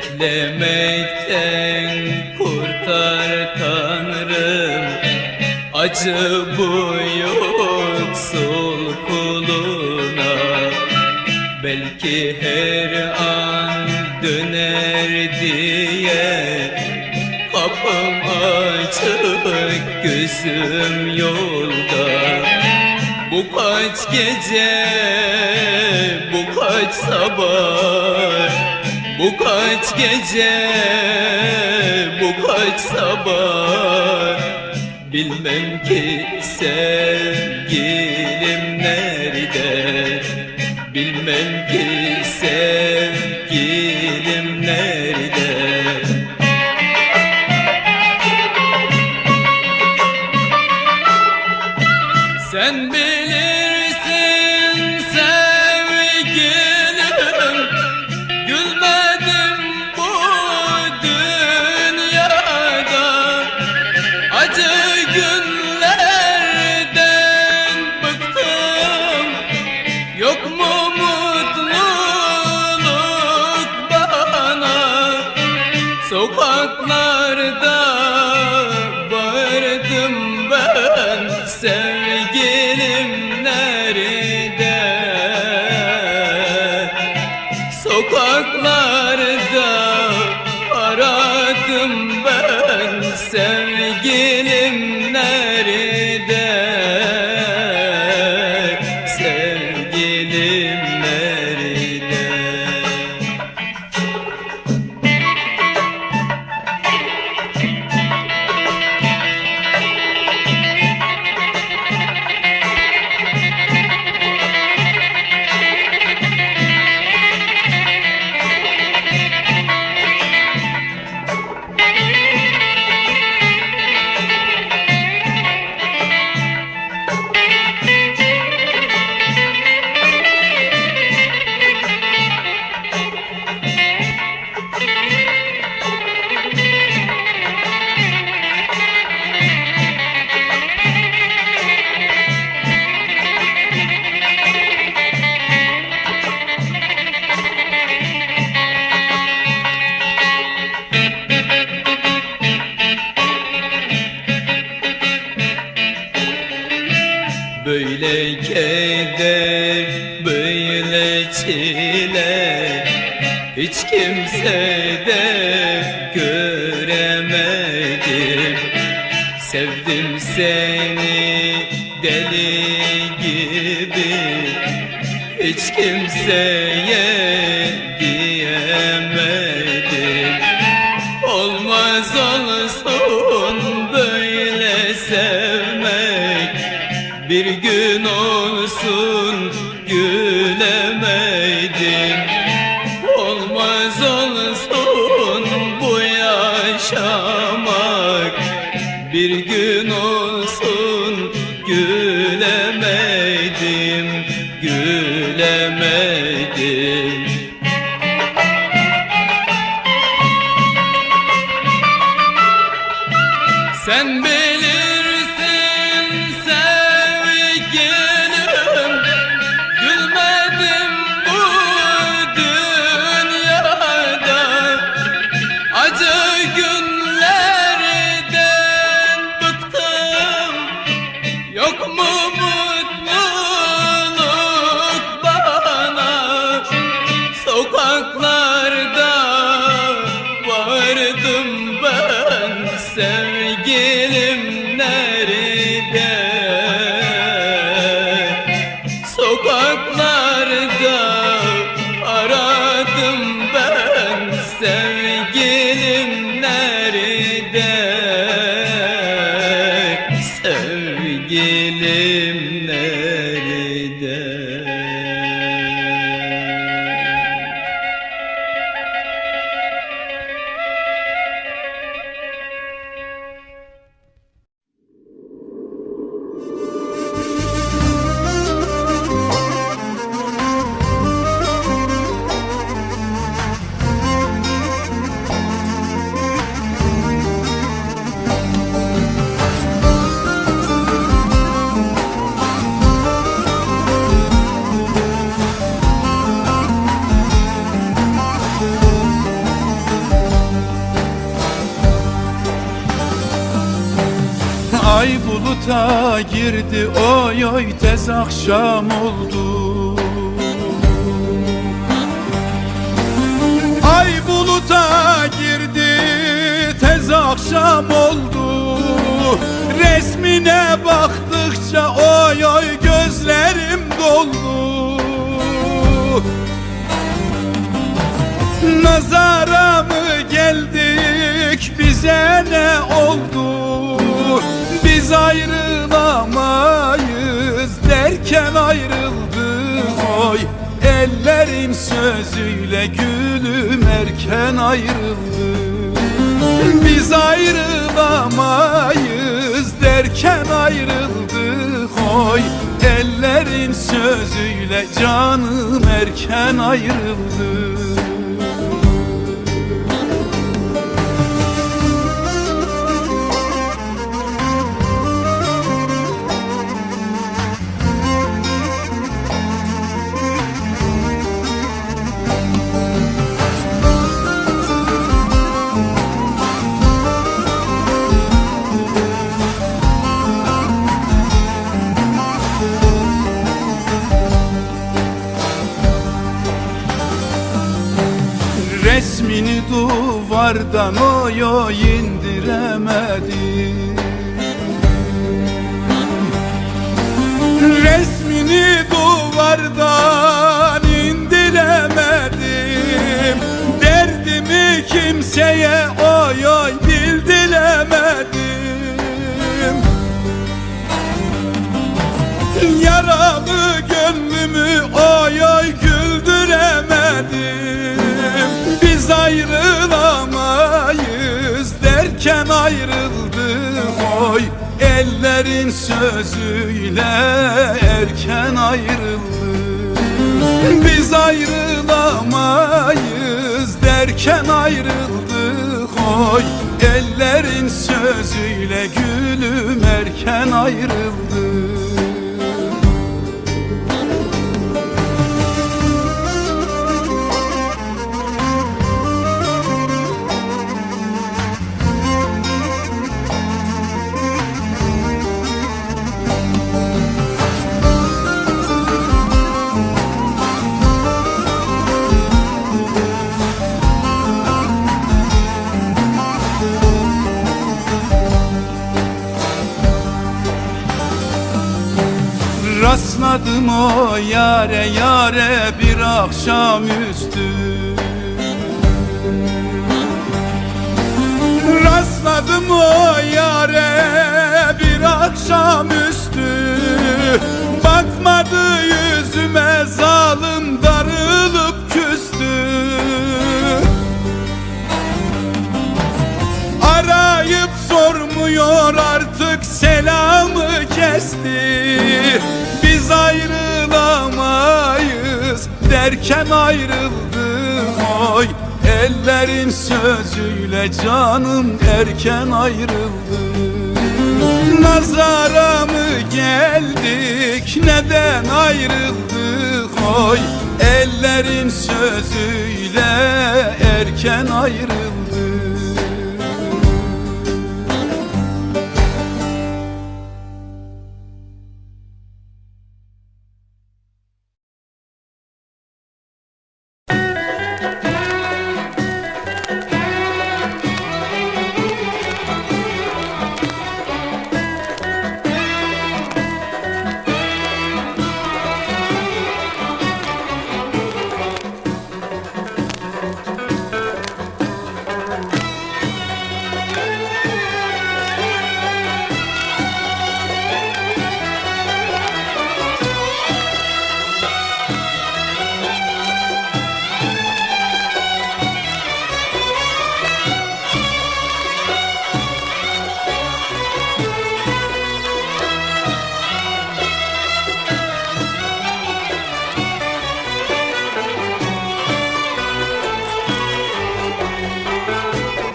Beklemekten kurtar Tanrım. Acı bu yoksul kuluna. Belki her an döner diye Kapım açık gözüm yolda. Bu kaç gece bu kaç sabah Bu kaç gece bu kaç sabah? Bilmem ki sevgilim nerede? Bilmem ki sevgilim nerede? Sen bilirsin bağırdım Hiç kimsede göremedim. Sevdim seni deli gibi. Hiç kimseye diyemedim. Olmaz olsun böyle sevmek. Bir gün olsun gülemedim Sen bilirsin buluta girdi oy oy tez akşam oldu. Ay buluta girdi tez akşam oldu. Resmine baktıkça oy oy gözlerim doldu. Nazara mı geldik bize ne oldu Biz ayrılamayız derken ayrıldık oy Ellerin sözüyle gülüm erken ayrıldı. Biz ayrılamayız derken ayrıldık oy Ellerin sözüyle canım erken ayrıldı duvardan oy oy Ellerin sözüyle erken ayrıldık. Biz ayrılamayız derken ayrıldık. Oy Ellerin sözüyle gülüm erken ayrıldık O yare yare bir akşamüstü Rastladım o yare bir akşamüstü Bakmadı yüzüme zalim darılıp küstü. Arayıp sormuyor derken ayrıldık oy Ellerin sözüyle canım erken ayrıldı. Nazara mı geldik neden ayrıldık? Oy Ellerin sözüyle erken ayrıldı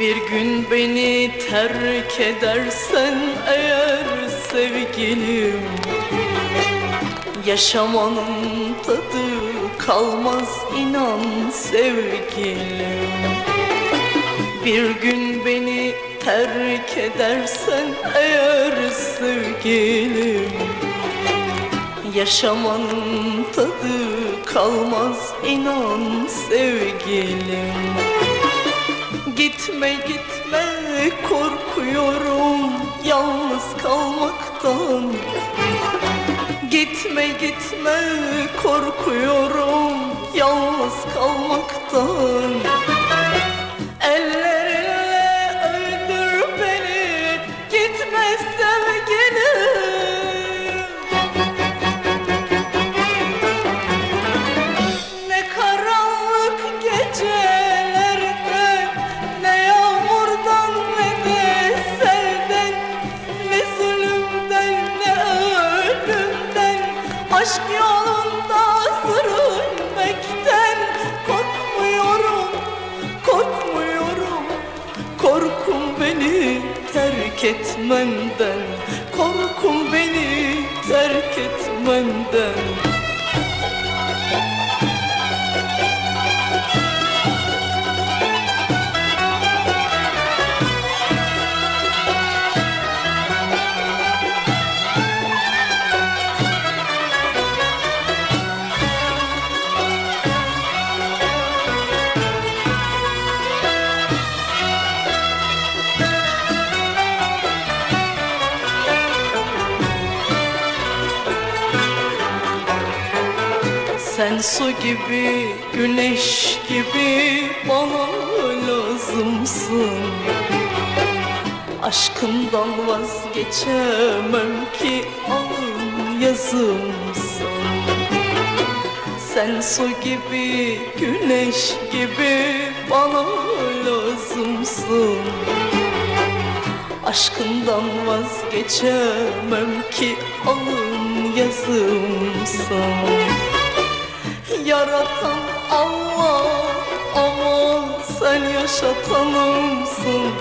Bir gün beni terk edersen eğer sevgilim Yaşamanın tadı kalmaz inan sevgilim. Bir gün beni terk edersen eğer sevgilim Yaşamanın tadı kalmaz inan sevgilim Gitme gitme korkuyorum yalnız kalmaktan. Gitme gitme korkuyorum yalnız kalmaktan etmenden Sen su gibi, güneş gibi bana lazımsın. Aşkından vazgeçemem ki alın yazımsın. Sen su gibi, güneş gibi bana lazımsın. Aşkından vazgeçemem ki alın yazımsın Yaratan Allah ama sen yaşatanımsın.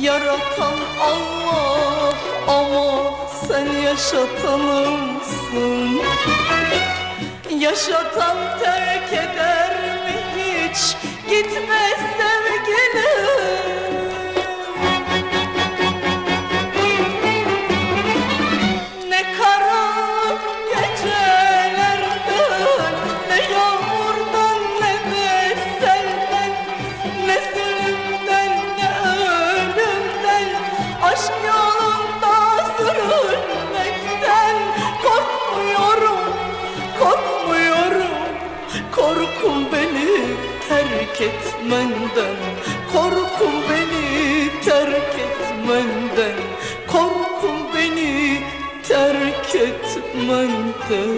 Yaratan Allah ama sen yaşatanımsın. Yaşatan terk eder mi hiç? Gitme etmenden Korkum beni terk etmenden Korkum beni terk etmenden